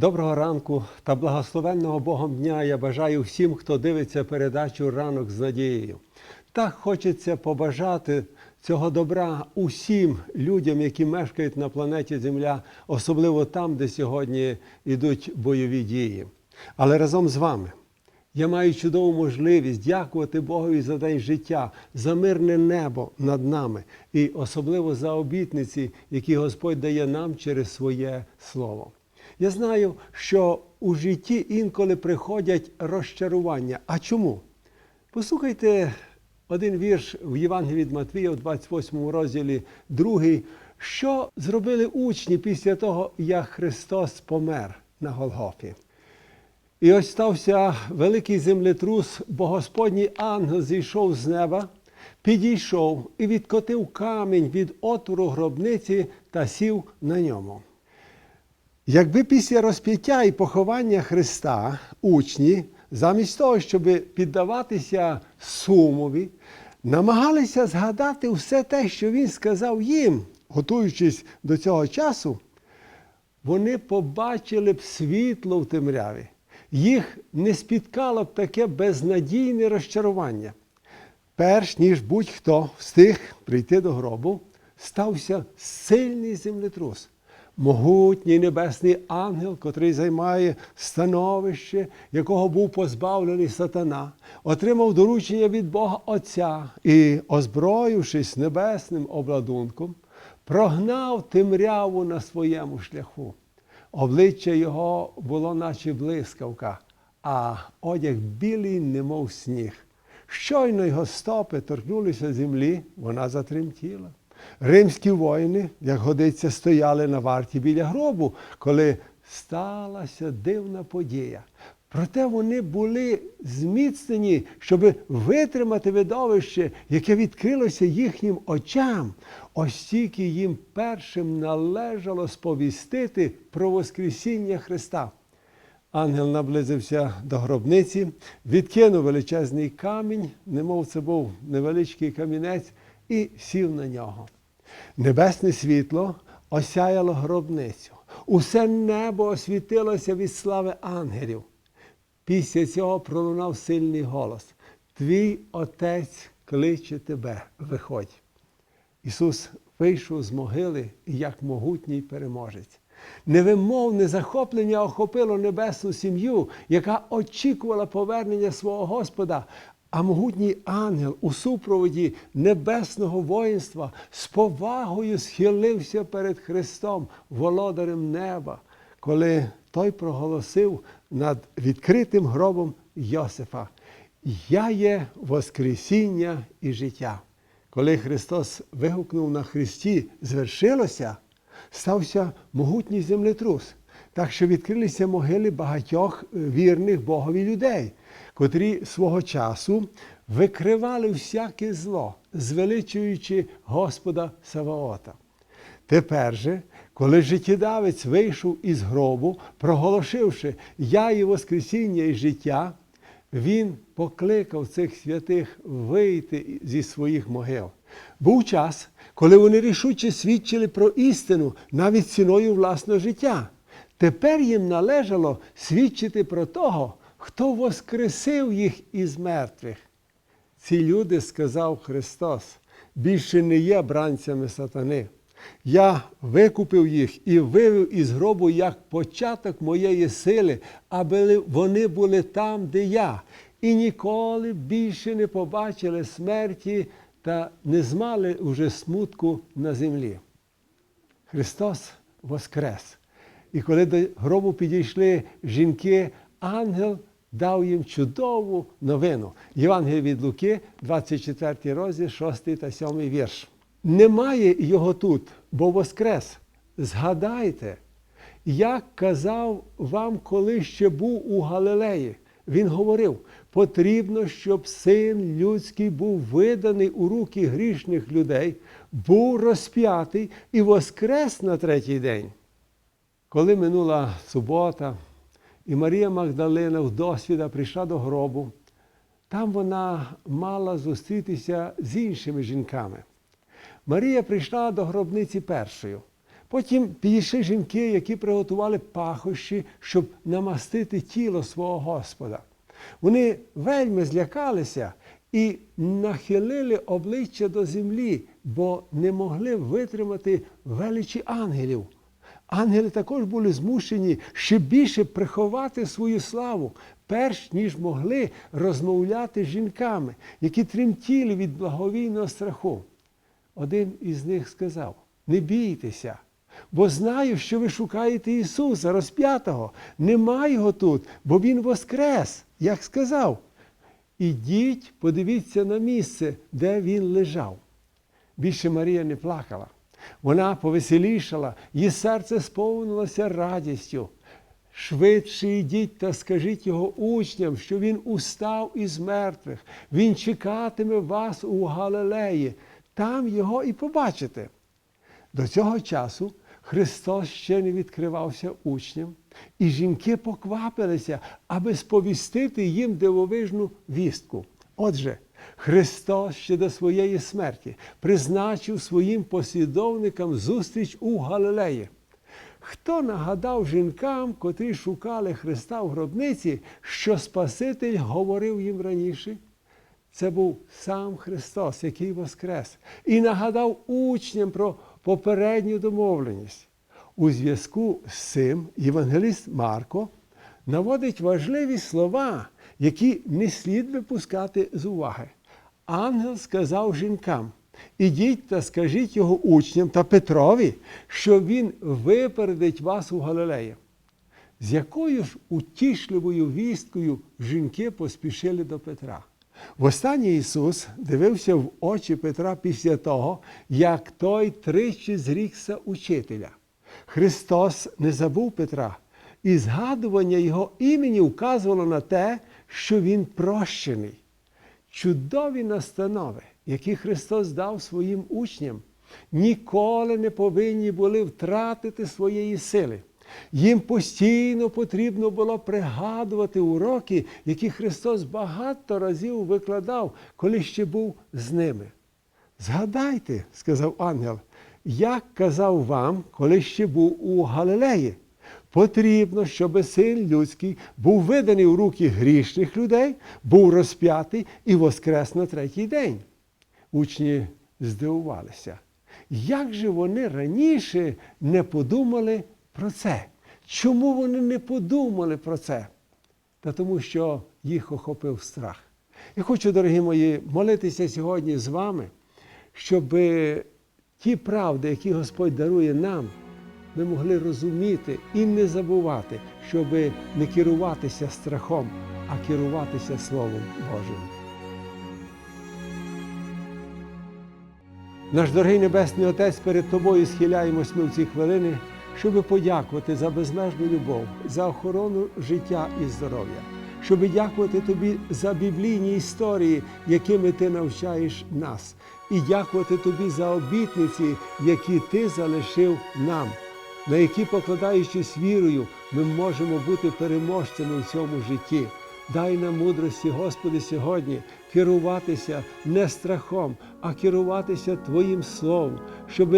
Доброго ранку та благословенного Богом дня я бажаю всім, хто дивиться передачу ранок з надією. Так хочеться побажати цього добра усім людям, які мешкають на планеті Земля, особливо там, де сьогодні йдуть бойові дії. Але разом з вами я маю чудову можливість дякувати Богові за день життя, за мирне небо над нами і особливо за обітниці, які Господь дає нам через своє слово. Я знаю, що у житті інколи приходять розчарування. А чому? Послухайте один вірш в Євангелії від Матвія, в 28 розділі, другий, що зробили учні після того, як Христос помер на Голгофі. І ось стався великий землетрус, бо Господній ангел зійшов з неба, підійшов і відкотив камінь від отвору гробниці та сів на ньому. Якби після розп'яття і поховання Христа учні, замість того, щоб піддаватися сумові, намагалися згадати все те, що він сказав їм, готуючись до цього часу, вони побачили б світло в темряві. Їх не спіткало б таке безнадійне розчарування. Перш ніж будь-хто встиг прийти до гробу, стався сильний землетрус. Могутній небесний ангел, котрий займає становище, якого був позбавлений сатана, отримав доручення від Бога Отця і, озброївшись небесним обладунком, прогнав темряву на своєму шляху. Обличчя його було, наче блискавка, а одяг білий, немов сніг. Щойно його стопи торкнулися землі, вона затремтіла. Римські воїни, як годиться, стояли на варті біля гробу, коли сталася дивна подія. Проте вони були зміцнені, щоб витримати видовище, яке відкрилося їхнім очам. Ось тільки їм першим належало сповістити про Воскресіння Христа. Ангел наблизився до гробниці, відкинув величезний камінь, немов це був невеличкий камінець, і сів на нього. Небесне світло осяяло гробницю. Усе небо освітилося від слави ангелів. Після цього пролунав сильний голос: Твій Отець кличе тебе, виходь. Ісус вийшов з могили як могутній переможець. Невимовне захоплення охопило небесну сім'ю, яка очікувала повернення свого Господа. А могутній ангел у супроводі небесного воїнства з повагою схилився перед Христом, володарем неба, коли той проголосив над відкритим гробом Йосифа: Я є Воскресіння і життя. Коли Христос вигукнув на Христі, звершилося, стався могутній землетрус, так що відкрилися могили багатьох вірних Богові людей, котрі свого часу викривали всяке зло, звеличуючи Господа Саваота. Тепер же, коли життєдавець вийшов із гробу, проголошивши Я і Воскресіння і життя, він покликав цих святих вийти зі своїх могил. Був час, коли вони рішуче свідчили про істину навіть ціною власного життя. Тепер їм належало свідчити про того, хто воскресив їх із мертвих. Ці люди, сказав Христос, більше не є бранцями сатани. Я викупив їх і вивів із гробу як початок моєї сили, аби вони були там, де я, і ніколи більше не побачили смерті та не змали уже смутку на землі. Христос воскрес. І коли до гробу підійшли жінки, ангел дав їм чудову новину. Євангелія від Луки, 24 розділ, 6 та 7 вірш. Немає його тут, бо воскрес. Згадайте, як казав вам, коли ще був у Галилеї. Він говорив: потрібно, щоб син людський був виданий у руки грішних людей, був розп'ятий і воскрес на третій день. Коли минула субота, і Марія Магдалина в досвіда прийшла до гробу, там вона мала зустрітися з іншими жінками. Марія прийшла до гробниці першою. Потім підійшли жінки, які приготували пахощі, щоб намастити тіло свого Господа. Вони вельми злякалися і нахилили обличчя до землі, бо не могли витримати величі ангелів. Ангели також були змушені ще більше приховати свою славу, перш ніж могли розмовляти з жінками, які тремтіли від благовійного страху. Один із них сказав: Не бійтеся, бо знаю, що ви шукаєте Ісуса розп'ятого. Нема його тут, бо Він воскрес, як сказав. Ідіть, подивіться на місце, де він лежав. Більше Марія не плакала. Вона повеселішала, її серце сповнилося радістю. Швидше йдіть та скажіть його учням, що він устав із мертвих. Він чекатиме вас у Галилеї. Там його і побачите. До цього часу Христос ще не відкривався учням, і жінки поквапилися, аби сповістити їм дивовижну вістку. Отже, Христос ще до своєї смерті призначив своїм послідовникам зустріч у Галилеї. Хто нагадав жінкам, котрі шукали Христа в гробниці, що Спаситель говорив їм раніше? Це був сам Христос, який воскрес, і нагадав учням про попередню домовленість. У зв'язку з цим євангеліст Марко наводить важливі слова, які не слід випускати з уваги. Ангел сказав жінкам: ідіть та скажіть його учням та Петрові, що він випередить вас у Галилеї. З якою ж утішливою вісткою жінки поспішили до Петра. Востаннє Ісус дивився в очі Петра після того, як той тричі зрікся учителя. Христос не забув Петра, і згадування Його імені вказувало на те, що Він прощений. Чудові настанови, які Христос дав своїм учням, ніколи не повинні були втратити своєї сили. Їм постійно потрібно було пригадувати уроки, які Христос багато разів викладав, коли ще був з ними. Згадайте, сказав ангел, як казав вам, коли ще був у Галилеї. Потрібно, щоб син людський був виданий у руки грішних людей, був розп'ятий і воскрес на третій день. Учні здивувалися. Як же вони раніше не подумали про це? Чому вони не подумали про це? Та тому, що їх охопив страх. Я хочу, дорогі мої, молитися сьогодні з вами, щоб ті правди, які Господь дарує нам, ми могли розуміти і не забувати, щоб не керуватися страхом, а керуватися Словом Божим. Наш дорогий Небесний Отець, перед Тобою схиляємось ми в ці хвилини, щоб подякувати за безмежну любов, за охорону життя і здоров'я, щоб дякувати Тобі за біблійні історії, якими Ти навчаєш нас, і дякувати Тобі за обітниці, які Ти залишив нам, на які, покладаючись вірою, ми можемо бути переможцями в цьому житті. Дай нам мудрості, Господи, сьогодні керуватися не страхом, а керуватися Твоїм Словом, щоб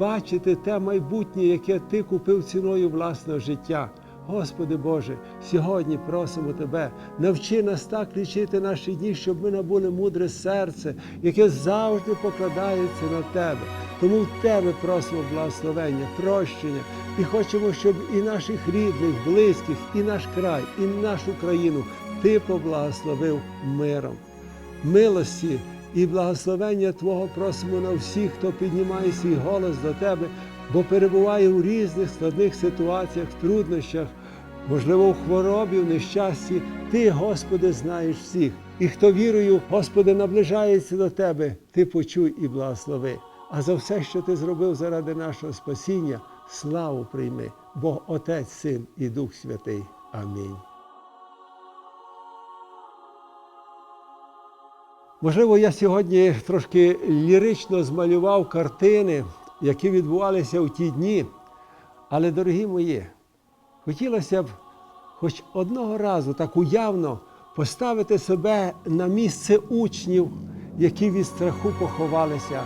бачити те майбутнє, яке Ти купив ціною власного життя. Господи Боже, сьогодні просимо Тебе, навчи нас так лічити наші дні, щоб ми набули мудре серце, яке завжди покладається на Тебе. Тому в Тебе просимо благословення, прощення і хочемо, щоб і наших рідних, близьких, і наш край, і нашу країну Ти поблагословив миром. Милості і благословення Твого просимо на всіх, хто піднімає свій голос до Тебе, бо перебуває у різних складних ситуаціях, труднощах, можливо, в хворобі, в нещасті. Ти, Господи, знаєш всіх. І хто вірою, Господи, наближається до Тебе, Ти почуй і благослови. А за все, що Ти зробив заради нашого спасіння, славу прийми, Бог Отець, Син і Дух Святий. Амінь. Можливо, я сьогодні трошки лірично змалював картини, які відбувалися в ті дні. Але, дорогі мої, хотілося б хоч одного разу так уявно поставити себе на місце учнів, які від страху поховалися,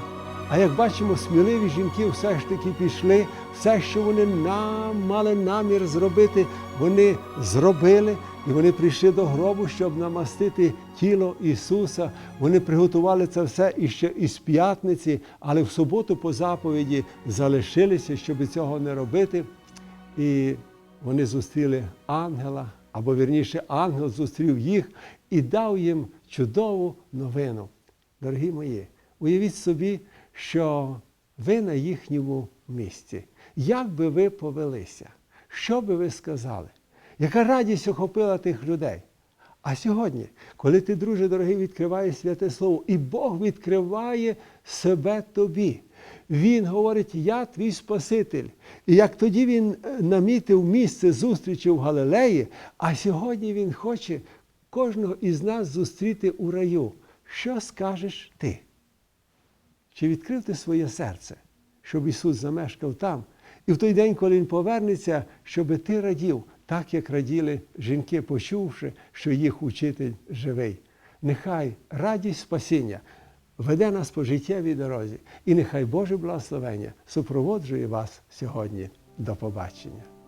А як бачимо, сміливі жінки все ж таки пішли, все, що вони нам мали намір зробити, вони зробили. І вони прийшли до гробу, щоб намастити тіло Ісуса. Вони приготували це все іще із п'ятниці, але в суботу по заповіді залишилися, щоб цього не робити. І вони зустріли ангела, або вірніше, ангел зустрів їх і дав їм чудову новину. Дорогі мої, уявіть собі, що ви на їхньому місці. Як би ви повелися? Що би ви сказали? Яка радість охопила тих людей? А сьогодні, коли ти, друже дорогий, відкриваєш святе Слово, і Бог відкриває себе тобі. Він говорить, я твій Спаситель. І як тоді він е, намітив місце зустрічі в Галилеї, а сьогодні він хоче кожного із нас зустріти у раю. Що скажеш ти? Чи відкрив ти своє серце, щоб Ісус замешкав там? І в той день, коли Він повернеться, щоб ти радів, так як раділи жінки, почувши, що їх учитель живий. Нехай радість спасіння веде нас по життєвій дорозі, і нехай Боже благословення супроводжує вас сьогодні. До побачення.